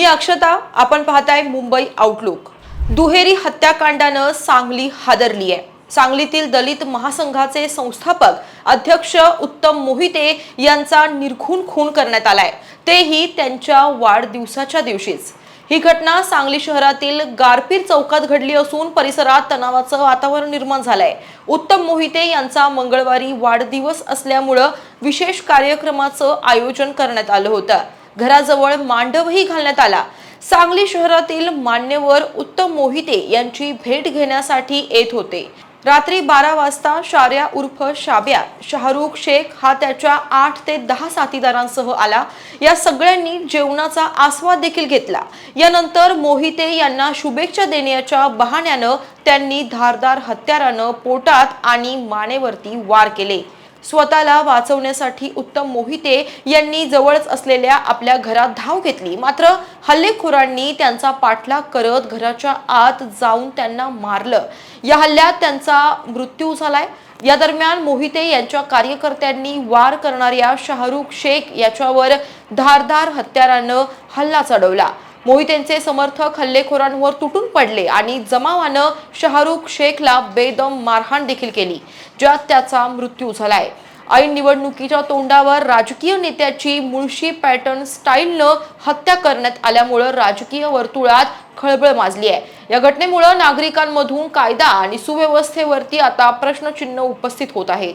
मी अक्षता आपण पाहताय मुंबई आउटलुक दुहेरी हत्याकांडानं सांगली हादरली आहे सांगलीतील दलित महासंघाचे संस्थापक अध्यक्ष उत्तम मोहिते यांचा निरखून खून करण्यात आलाय. तेही त्यांच्या वाढदिवसाच्या दिवशीच. ही घटना सांगली शहरातील गारपीर चौकात घडली असून परिसरात तणावाचं वातावरण निर्माण झालंय. उत्तम मोहिते यांचा मंगळवारी वाढदिवस असल्यामुळं विशेष कार्यक्रमाचं आयोजन करण्यात आलं होतं. घराजवळ मांडवही घालण्यात आला. सांगली शहरातील मान्यवर उत्तम मोहिते यांची भेट घेण्यासाठी येत होते. रात्री बारा वाजता शार्या उर्फ शाब्या शाहरुख शेख हा त्याच्या आठ ते दहा साथीदारांसह आला. या सगळ्यांनी जेवणाचा आस्वाद देखील घेतला. यानंतर मोहिते यांना शुभेच्छा देण्याच्या बहाण्यानं त्यांनी धारदार हत्यारानं पोटात आणि मानेवरती वार केले. स्वतःला वाचवण्यासाठी उत्तम मोहिते यांनी जवळच असलेल्या आपल्या घरात धाव घेतली. मात्र हल्लेखोरांनी त्यांचा पाठलाग करत घराच्या आत जाऊन त्यांना मारलं. या हल्ल्यात त्यांचा मृत्यू झालाय. या दरम्यान मोहिते यांच्या कार्यकर्त्यांनी वार करणाऱ्या शाहरुख शेख याच्यावर धारधार हत्यारानं हल्ला चढवला. मोहितेंचे समर्थक हल्लेखोरांवर तुटून पडले आणि जमावानं शाहरुख शेखला बेदम मारहाण देखील केली ज्यात त्याचा मृत्यू झालाय. ऐन निवडणुकीच्या तोंडावर राजकीय नेत्याची मुळशी पॅटर्न स्टाईलनं हत्या करण्यात आल्यामुळं राजकीय वर्तुळात खळबळ माजली आहे या घटनेमुळं नागरिकांमधून कायदा आणि सुव्यवस्थेवरती आता प्रश्नचिन्ह उपस्थित होत आहेत.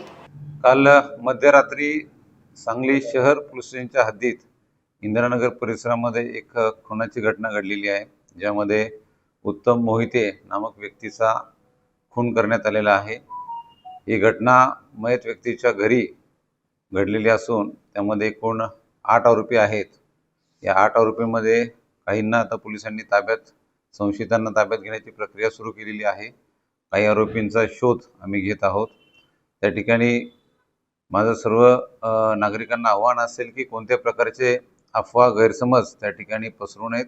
काल मध्यरात्री सांगली शहर पोलीस हद्दीत इंदिरानगर परिसरामध्ये एक खुनाची घटना घडलेली आहे ज्यामध्ये उत्तम मोहिते नामक व्यक्तीचा खून करण्यात आलेला आहे. ही घटना मयत व्यक्तीच्या घरी घडलेली असून त्यामध्ये एकूण आठ आरोपी आहेत. या आठ आरोपीमध्ये काहींना आता पोलिसांनी ताब्यात संशयितांना ताब्यात घेण्याची प्रक्रिया सुरू केलेली आहे. काही आरोपींचा शोध आम्ही घेत आहोत. त्या ठिकाणी माझं सर्व नागरिकांना आव्हान असेल की कोणत्या प्रकारचे अफवा गैरसमज त्या ठिकाणी पसरू नयेत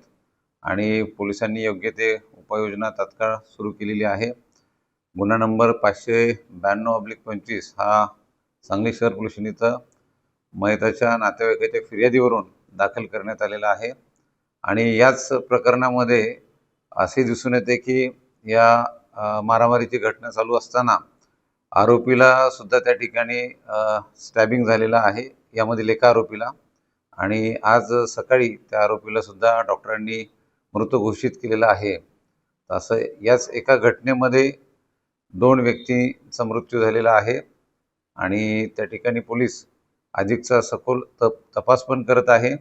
आणि पोलिसांनी योग्य ते उपाययोजना तात्काळ सुरू केलेली आहे. गुन्हा नंबर पाचशे ब्याण्णव अब्लिक पंचवीस हा सांगली शहर पोलीस इथं मयताच्या नातेवाईकाच्या फिर्यादीवरून दाखल करण्यात आलेला आहे. आणि याच प्रकरणामध्ये असे दिसून येते की या मारामारीची घटना चालू असताना आरोपीला सुद्धा त्या ठिकाणी स्टॅबिंग झालेला आहे. यामधील एका आरोपीला आणि आज सकाळी त्या आरोपीला सुद्धा डॉक्टरांनी मृत घोषित केलेलं आहे. असं याच एका घटनेमध्ये दोन व्यक्तींचा मृत्यू झालेला आहे आणि त्या ठिकाणी पोलीस अधिकचा सखोल तप तपास पण करत आहे.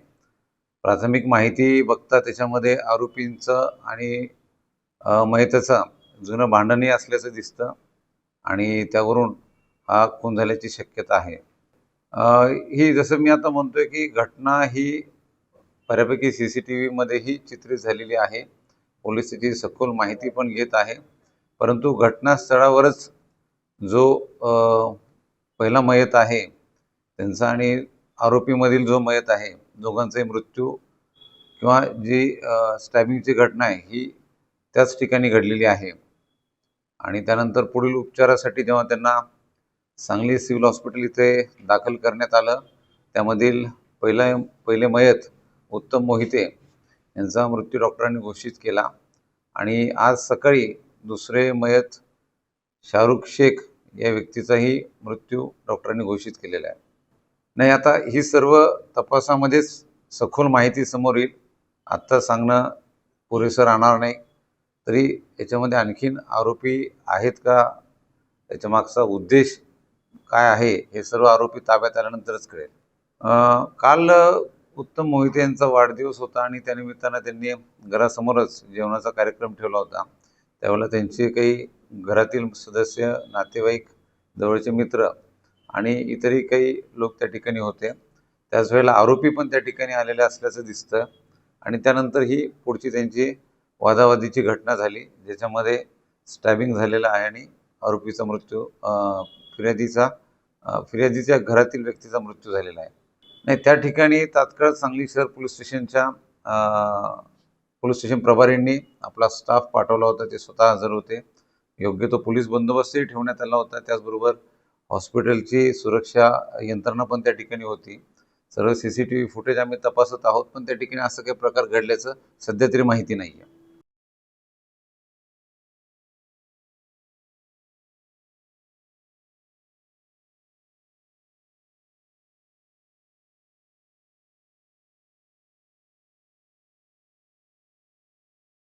प्राथमिक माहिती बघता त्याच्यामध्ये आरोपींचं आणि अ, जुनं भांडणही असल्याचं दिसतं आणि त्यावरून हा खून झाल्याची शक्यता आहे. ही जसं मी आता म्हणतोय की घटना ही बऱ्यापैकी सी सी टी व्हीमध्येही चित्रित झालेली आहे. पोलीस त्याची सखोल माहिती पण घेत आहे. परंतु घटनास्थळावरच जो पहिला मयत आहे त्यांचा आणि आरोपीमधील जो मयत आहे दोघांचाही मृत्यू किंवा जी स्टॅबिंगची घटना आहे ही त्याच ठिकाणी घडलेली आहे. आणि त्यानंतर पुढील उपचारासाठी जेव्हा त्यांना सांगली सिव्हिल हॉस्पिटल इथे दाखल करण्यात आलं. त्यामधील पहिला पहिले मयत उत्तम मोहिते यांचा मृत्यू डॉक्टरांनी घोषित केला. आणि आज सकाळी दुसरे मयत शाहरुख शेख या व्यक्तीचाही मृत्यू डॉक्टरांनी घोषित केलेला आहे. नाही आता ही सर्व तपासामध्येच सखोल माहिती समोर येईल. आत्ता सांगणं पुरेसं राहणार नाही. तरी याच्यामध्ये आणखीन आरोपी आहेत का? त्याच्या मागचा उद्देश काय आहे हे सर्व आरोपी ताब्यात आल्यानंतरच कळेल. काल उत्तम मोहिते यांचा वाढदिवस होता आणि त्यानिमित्तानं त्यांनी घरासमोरच जेवणाचा कार्यक्रम ठेवला होता. त्यावेळेला त्यांचे काही घरातील सदस्य नातेवाईक जवळचे मित्र आणि इतरही काही लोक त्या ठिकाणी होते. त्याच वेळेला आरोपी पण त्या ठिकाणी आलेले असल्याचं दिसतं आणि त्यानंतर ही पुढची त्यांची वादावादीची घटना झाली ज्याच्यामध्ये स्टॅबिंग झालेलं आहे आणि आरोपीचा मृत्यू फिर्यादीचा फिर्यादीच्या घरातील व्यक्तीचा मृत्यू झालेला आहे. नाही त्या ठिकाणी तात्काळ सांगली शहर पोलीस स्टेशनच्या पोलीस स्टेशन प्रभारींनी आपला स्टाफ पाठवला होता ते स्वतः हजर होते. योग्य तो पोलीस बंदोबस्तही ठेवण्यात आला होता. त्याचबरोबर हॉस्पिटलची सुरक्षा यंत्रणा पण त्या ठिकाणी होती. सर्व C C T V footage आम्ही तपासत आहोत पण त्या ठिकाणी असं काही प्रकार घडल्याचं सध्या तरी माहिती नाही आहे